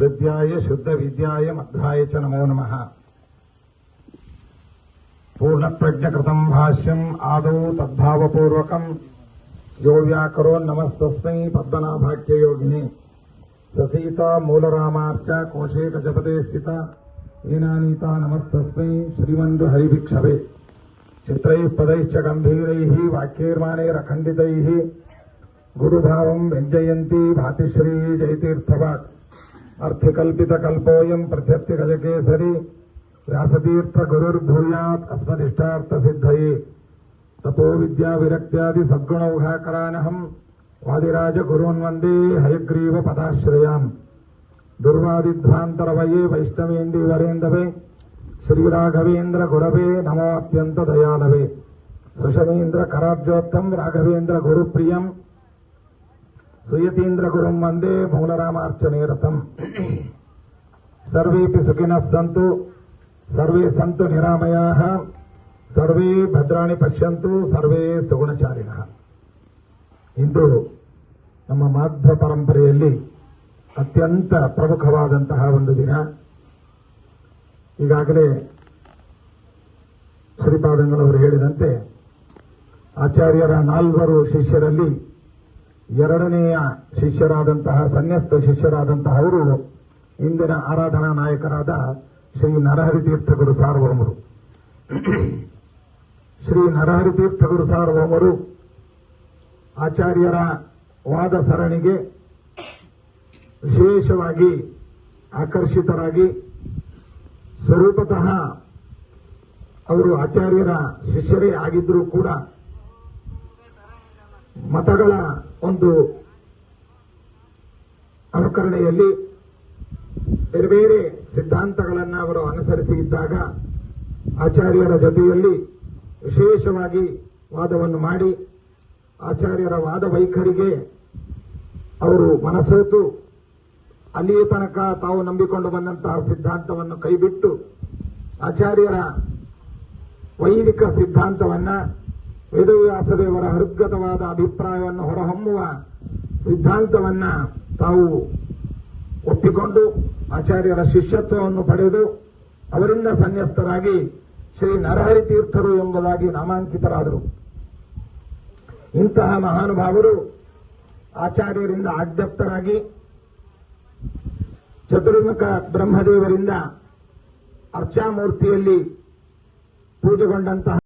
हृद्याय शुद्धविद्याय मध्वाय च नमो नमः। पूर्णप्रज्ञकृतम् भाष्यम् आदौ तद्भावपूर्वकम्। यो व्याकरोन्नमस्तस्मै पद्मनाभाख्ययोगिने ससीता, मूलरामार्च, कोशे, गजपते स्थिता येनानीता नमस्तस्मै श्रीमन्दुहरिभिक्षवे चित्रैः, पदैश्च गम्भीरैः वाक्यैर्मानैरखण्डितैः गुरुभावम् व्यञ्जयन्ती भातिश्री जयतीर्थवाक्। అర్థకల్పిత కల్పోయం ప్రత్యర్థి గజకేసరి వ్యాసతీర్థ గురుర్భూయాత్ అస్మదిష్టార్థ సిద్ధయే తపో విద్యా విరక్త్యాది సద్గుణౌఘాకరానహం వాదిరాజ గురువన్ వందే హయగ్రీవ పదాశ్రయాం దుర్వాదిధ్వాంతరవయే వైష్ణవేంది వరేందవే శ్రీరాఘవేంద్ర గురవే నమో అత్యంత దయాలవే సుషమేంద్ర కరాబ్జోత్తం రాఘవేంద్ర గురుప్రియం సుయతీంద్ర గురుం వందే మూలరామార్చనే सर्वेऽपि सुखिनः सन्तु सर्वे सन्तु निरामयाः ಸರ್ವೇ ಭದ್ರಾಣಿ ಪಶ್ಯಂತು ಸರ್ವೇ ಸುಗುಣಚಾರಿಣ ಇಂದು ನಮ್ಮ ಮಾಧ್ವ ಪರಂಪರೆಯಲ್ಲಿ ಅತ್ಯಂತ ಪ್ರಮುಖವಾದಂತಹ ಒಂದು ದಿನ ಈಗಾಗಲೇ ಶ್ರೀಪಾದಂಗಳವರು ಹೇಳಿದಂತೆ ಆಚಾರ್ಯರ ನಾಲ್ವರು ಶಿಷ್ಯರಲ್ಲಿ ಎರಡನೆಯ ಶಿಷ್ಯರಾದಂತಹ ಸನ್ಯಸ್ತ ಶಿಷ್ಯರಾದಂತಹ ಅವರು ಇಂದಿನ ಆರಾಧನಾ ನಾಯಕರಾದ ಶ್ರೀ ನರಹರಿ ತೀರ್ಥಗುರು ಸಾರ್ವಭೌಮರು ಶ್ರೀ ನರಹರಿ ತೀರ್ಥಗುರು ಸಾರ್ವಭೌಮರು ಆಚಾರ್ಯರ ವಾದ ಸರಣಿಗೆ ವಿಶೇಷವಾಗಿ ಆಕರ್ಷಿತರಾಗಿ ಸ್ವರೂಪತಃ ಅವರು ಆಚಾರ್ಯರ ಶಿಷ್ಯರೇ ಆಗಿದ್ರೂ ಕೂಡ ಮತಗಳ ಒಂದು ಅನುಕರಣೆಯಲ್ಲಿ ಬೇರೆ ಬೇರೆ ಸಿದ್ಧಾಂತಗಳನ್ನು ಅವರು ಅನುಸರಿಸಿ ಇದ್ದಾಗ ಆಚಾರ್ಯರ ಜೊತೆಯಲ್ಲಿ ವಿಶೇಷವಾಗಿ ವಾದವನ್ನು ಮಾಡಿ ಆಚಾರ್ಯರ ವಾದ ವೈಖರಿಗೆ ಅವರು ಮನಸೋತು ಅಲ್ಲಿಯ ತನಕ ತಾವು ನಂಬಿಕೊಂಡು ಬಂದಂತಹ ಸಿದ್ಧಾಂತವನ್ನು ಕೈಬಿಟ್ಟು ಆಚಾರ್ಯರ ವೈದಿಕ ಸಿದ್ಧಾಂತವನ್ನ ವೇದವ್ಯಾಸದೇವರ ಹೃದ್ಗತವಾದ ಅಭಿಪ್ರಾಯವನ್ನು ಹೊರಹೊಮ್ಮುವ ಸಿದ್ಧಾಂತವನ್ನ ತಾವು ಒಪ್ಪಿಕೊಂಡು ಆಚಾರ್ಯರ ಶಿಷ್ಯತ್ವವನ್ನು ಪಡೆದು ಅವರಿಂದ ಸನ್ಯಸ್ತರಾಗಿ ಶ್ರೀ ನರಹರಿ ತೀರ್ಥರು ಎಂಬುದಾಗಿ ನಾಮಾಂಕಿತರಾದರು. ಇಂತಹ ಮಹಾನುಭಾವರು ಆಚಾರ್ಯರಿಂದ ಆಜ್ಞಪ್ತರಾಗಿ ಚತುರ್ಮುಖ ಬ್ರಹ್ಮದೇವರಿಂದ ಅರ್ಚಾಮೂರ್ತಿಯಲ್ಲಿ ಪೂಜೆಗೊಂಡಂತಹ